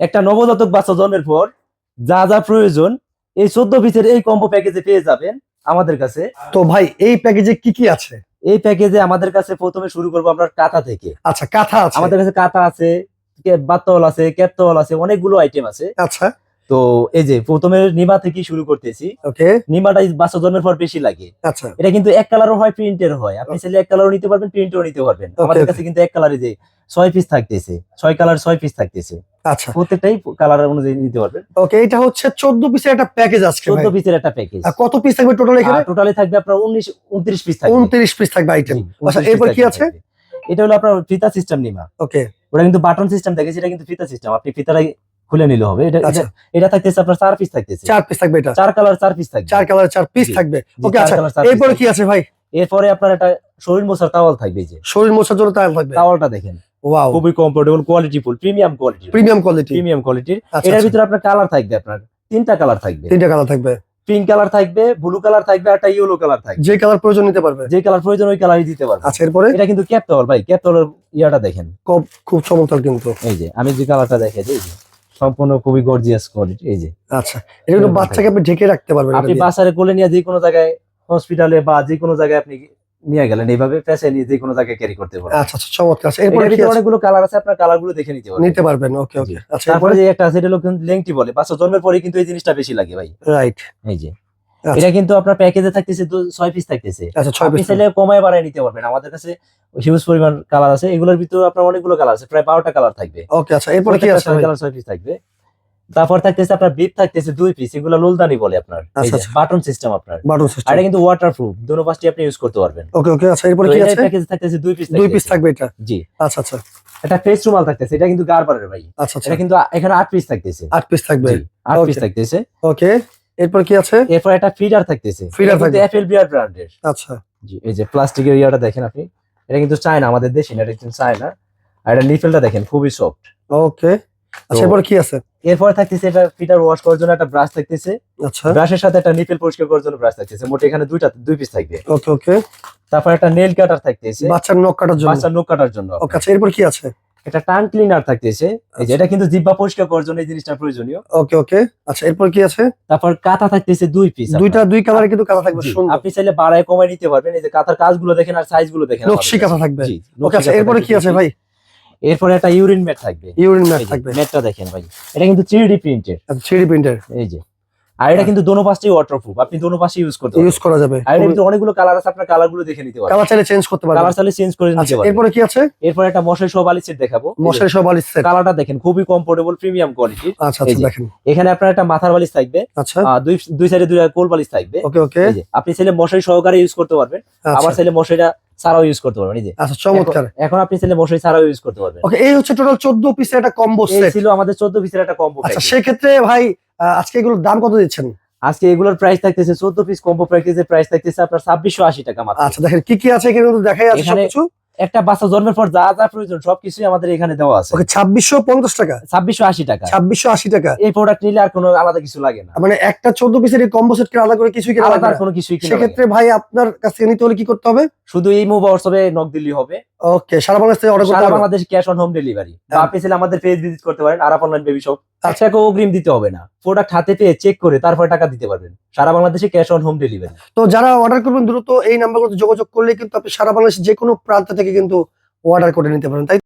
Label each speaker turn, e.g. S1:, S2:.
S1: একটা নবজাতক বাচ্চা জন্মের পর যা যা প্রয়োজন এই চোদ্দ পিসের এই কম্বো প্যাকেজে পেয়ে যাবেন আমাদের কাছে।
S2: তো ভাই এই প্যাকেজে কি কি আছে?
S1: এই প্যাকেজে আমাদের কাছে প্রথমে শুরু করব আমরা কাঁথা থেকে।
S2: আচ্ছা কাঁথা আছে।
S1: আমাদের কাছে কাঁথা আছে বাত্তল আছে ক্যাপতল আছে অনেকগুলো আইটেম আছে।
S2: আচ্ছা।
S1: তো এই যে প্রথমে নিমা থেকে শুরু করতেছি।
S2: ওকে।
S1: নিমাটা বাচ্চা জন্মের পর বেশি লাগে।
S2: আচ্ছা।
S1: এটা কিন্তু এক কালারও হয় প্রিন্টের হয়। আপনি চাইলে এক কালারও নিতে পারবেন প্রিন্টও নিতে পারবেন। আমাদের কাছে কিন্তু এক কালারে যে ছয় পিস থাকতেছে। ছয় কালার ছয় পিস থাকতেছে।
S2: আচ্ছা।
S1: প্রত্যেকটাই কালার অনুযায়ী নিতে পারবেন
S2: ওকে এটা হচ্ছে চোদ্দ পিসের একটা প্যাকেজ আজকে
S1: চোদ্দ
S2: ভাই।
S1: পিসের একটা প্যাকেজ
S2: আর কত পিস থাকবে টোটাল এখানে?
S1: টোটালি থাকবে আপনার উনিশ উনত্রিশ পিস থাকবে।
S2: উনত্রিশ পিস থাকবে আইটেম আচ্ছা এরপর কি আছে?
S1: এটা হলো আপনার ফিতা সিস্টেম নিমা
S2: ওকে
S1: ওটা কিন্তু বাটন সিস্টেম থাকে সেটা কিন্তু ফিতা সিস্টেম আপনি ফিতাটাই খুলে নিলে হবে। এটা
S2: আচ্ছা।
S1: এটা- এটা থাকতেছে আপনার চার পিস থাকতেছে।
S2: চার পিস থাকবে এটা।
S1: চার কালার চার পিস থাকবে।
S2: চার কালার চার পিস থাকবে। ওকে আচ্ছা
S1: চার
S2: কি আছে ভাই?
S1: এরপরে আপনার একটা শরীর মোছার তাওয়াল থাকবে যে।
S2: শরীর মোছার জন্য তার থাকবে।
S1: তাওয়ালটা দেখেন।
S2: ওয়াও
S1: খুবই comfortable quality full premium quality
S2: premium quality
S1: premium কোয়ালিটির
S2: আচ্ছা
S1: এটার
S2: আচ্ছা।
S1: ভিতরে আপনার কালার থাকবে আপনার। তিনটা কালার থাকবে।
S2: তিনটা কালার থাকবে।
S1: পিঙ্ক কালার থাকবে ব্লু কালার থাকবে আর একটা ইয়েলো কালার থাকবে।
S2: যে কালার প্রয়োজন নিতে পারবে।
S1: যে কালার প্রয়োজন ওই কালারই দিতে পারবে।
S2: আচ্ছা এরপরে?
S1: এটা কিন্তু ক্যাপ তাওয়াল ভাই ক্যাপ তাওয়ালের ইয়াটা দেখেন।
S2: খুব খুব চমৎকার কিন্তু।
S1: এই যে আমি যে কালারটা দেখে এই যে সম্পূর্ণ খুবই গর্জিয়াস কোয়ালিটি এই যে।
S2: আচ্ছা এটা কিন্তু বাচ্চাকে আপনি ঢেকে রাখতে পারবেন
S1: আপনি। বাসারে কোলে নিয়ে যে কোনো জায়গায় হসপিটালে বা যে কোনো জায়গায় আপনি নিয়ে গেলেন এইভাবে পেছে নিয়ে যে কোনো জায়গায় ক্যারি করতে পারবেন।
S2: আচ্ছা আচ্ছা চমৎকার। আচ্ছা, এরপরে কি আছে?
S1: অনেকগুলো কালার আছে আপনার কালারগুলো দেখে নিতে পারবেন।
S2: নিতে পারবেন ওকে ওকে। আচ্ছা
S1: তারপরে যে একটা আছে এটা কিন্তু লেংটি বলে। বাচ্চা জন্মের পরে কিন্তু এই জিনিসটা বেশি লাগে ভাই।
S2: রাইট
S1: এই যে।
S2: আচ্ছা।
S1: এটা কিন্তু আপনার প্যাকেজে থাকতেছে ছয় পিস থাকতেছে।
S2: আচ্ছা ছয় পিস
S1: চাইলে কমায় বাড়ায় নিতে পারবেন। আমাদের কাছে হিউজ পরিমাণ কালার আছে। এগুলোর ভিতরে আপনার অনেকগুলো কালার আছে। প্রায় বারোটা কালার থাকবে।
S2: ওকে আচ্ছা এরপরে কি আছে
S1: কালার ছয় পিস থাকবে। তারপর থাকতেছে আপনার বিপ থাকতেছে দুই পিস এগুলো লোলদানি বলে আপনার।
S2: আচ্ছা, আচ্ছা।
S1: বাটন সিস্টেম আপনার।
S2: বাটন সিস্টেম
S1: এটা কিন্তু ওয়াটার প্রুফ দুটো পাশটি আপনি ইউজ করতে পারবেন।
S2: ওকে ওকে আচ্ছা এরপরে কি আছে?
S1: প্যাকেজে থাকতেছে দুই পিস
S2: দুই পিস থাকবে এটা?
S1: জি।
S2: আচ্ছা আচ্ছা।
S1: এটা ফেস রুমাল থাকতেছে এটা কিন্তু গারবারের ভাই।
S2: আচ্ছা আচ্ছা।
S1: এটা কিন্তু এখানে আট পিস থাকতেছে।
S2: আট পিস থাকবে।
S1: আট পিস থাকতেছে।
S2: ওকে এরপর কি আছে?
S1: এরপর একটা ফিডার থাকতেছে। এটা
S2: থাকবে।
S1: এফএল বিআর ব্র্যান্ডের
S2: আচ্ছা।
S1: জি এই যে প্লাস্টিকের ইয়াটা দেখেন আপনি। এটা কিন্তু চায়না আমাদের দেশি না এটা কিন্তু চায়না আর এটা নিফেলটা দেখেন খুবই সফট
S2: ওকে আচ্ছা এরপর কি আছে?
S1: এরপর থাকতেছে এটা ফিটার ওয়াশ করার জন্য একটা ব্রাশ থাকতেছে।
S2: আচ্ছা।
S1: ব্রাশের সাথে একটা নিপেল পরিষ্কার করার জন্য ব্রাশ থাকতেছে। মোটে এখানে দুইটা দুই পিস থাকবে।
S2: ওকে ওকে।
S1: তারপর একটা নেল কাটার থাকতেছে।
S2: বাচ্চার নখ কাটার জন্য।
S1: বাচ্চার নখ কাটার জন্য।
S2: ওকে আচ্ছা এরপর কি আছে?
S1: একটা টাং ক্লিনার থাকতেছে। এই যে এটা কিন্তু জিব্বা পরিষ্কার করার জন্য এই জিনিসটা প্রয়োজনীয়।
S2: ওকে ওকে। আচ্ছা এরপর কি আছে?
S1: তারপর কাঁথা থাকতেছে দুই পিস
S2: দুইটা দুই কালারে কিন্তু কাটা থাকবে সুন্দর।
S1: আপনি চাইলে বাড়ায় কমায় নিতে পারবেন। এই যে কাঁথার কাজগুলো দেখেন আর সাইজগুলো দেখেন
S2: নকশি কাঁথা থাকবে। ওকে আচ্ছা এরপরে কি আছে ভাই?
S1: এরপরে একটা ইউরিন ম্যাট থাকবে।
S2: ইউরিন ম্যাট থাকবে।
S1: ম্যাটটা দেখেন ভাই এটা কিন্তু থ্রি ডি প্রিন্টের।
S2: আচ্ছা থ্রি প্রিন্টার।
S1: এই যে আর এটা কিন্তু দোনো পাশটাই ওয়াটারপ্রুফ আপনি দোনো পাশে ইউজ করতে
S2: ইউজ করা যাবে।
S1: আর এটা কিন্তু অনেকগুলো কালার আছে আপনার কালারগুলো দেখে নিতে পারবেন।
S2: কালার চাইলে চেঞ্জ করতে পারবেন।
S1: কালার চাইলে চেঞ্জ করে নিতে
S2: আচ্ছা
S1: পারবেন।
S2: এরপরে কি আছে?
S1: এরপর একটা মশাই সহ বালিশ সেট দেখাবো।
S2: মশারি সব বালিশ সেট
S1: কালারটা দেখেন খুবই কমফোর্টেবল প্রিমিয়াম কোয়ালিটি
S2: আচ্ছা আচ্ছা দেখেন।
S1: এখানে আপনার একটা মাথার বালিশ থাকবে।
S2: আচ্ছা।
S1: দুই দুই সাইডে দুই কোল বালিশ থাকবে।
S2: ওকে ওকে।
S1: আপনি চাইলে মশারি সহকারে ইউজ করতে পারবেন। আবার
S2: আচ্ছা
S1: চাইলে মশারিটা ছাড়াও ইউজ করতে পারবেন এই যে।
S2: আচ্ছা চমৎকার।
S1: এখন- আপনি চাইলে মশারি ছাড়াও ইউজ করতে পারবেন।
S2: ওকে এই হচ্ছে টোটাল চোদ্দ পিসের একটা কম্বো
S1: এই
S2: সেট
S1: ছিল আমাদের চোদ্দ পিসের একটা কম্বো
S2: আচ্ছা সেই ক্ষেত্রে ভাই আজকে এগুলোর দাম কত দিচ্ছেন?
S1: আজকে এগুলোর প্রাইস থাকতেছে চোদ্দ পিস কম্বো প্যাকেজের প্রাইস থাকতেছে আপনার ছাব্বিশশো আশি টাকা মাত্র।
S2: আচ্ছা দেখেন কি কি আছে এখানে দেখাই আছে সবকিছু।
S1: একটা বাচ্চা জন্মের পর যা যা প্রয়োজন সবকিছুই আমাদের এখানে দেওয়া আছে।
S2: ওকে ছাব্বিশশো পঞ্চাশ টাকা?
S1: ছাব্বিশশো আশি টাকা।
S2: ছাব্বিশশো আশি টাকা?
S1: এই প্রোডাক্ট নিলে আর কোনো আলাদা কিছু লাগে না।
S2: মানে একটা চোদ্দ পিসের এই কম্বো সেট আলাদা করে কিছুই কেনা
S1: আলাদা আর কোনো কিছুই কিনা
S2: সেক্ষেত্রে ভাই আপনার কাছ নিতে হলে কি করতে হবে?
S1: শুধু এই মোবা হোয়াটসঅ্যাপে নক দিলেই হবে।
S2: ওকে সারা বাংলাদেশ থেকে অর্ডার করতে
S1: সারা Bangladesh cash on home delivery. আপনি চাইলে আমাদের পেজ ভিজিট করতে পারেন আরাপ অনলাইন বেবি শপ
S2: আচ্ছা।
S1: টাকা অগ্রিম দিতে হবে না। প্রোডাক্ট হাতে পেয়ে চেক করে তারপর টাকা দিতে পারবেন। সারা বাংলাদেশে ক্যাশ অন হোম ডেলিভারি
S2: তো যারা অর্ডার করবেন, দ্রুত এই নাম্বারগুলোতে যোগাযোগ করলে কিন্তু আপনি সারা বাংলাদেশে যে কোনো প্রান্ত থেকে কিন্তু অর্ডার করে নিতে পারেন। তাই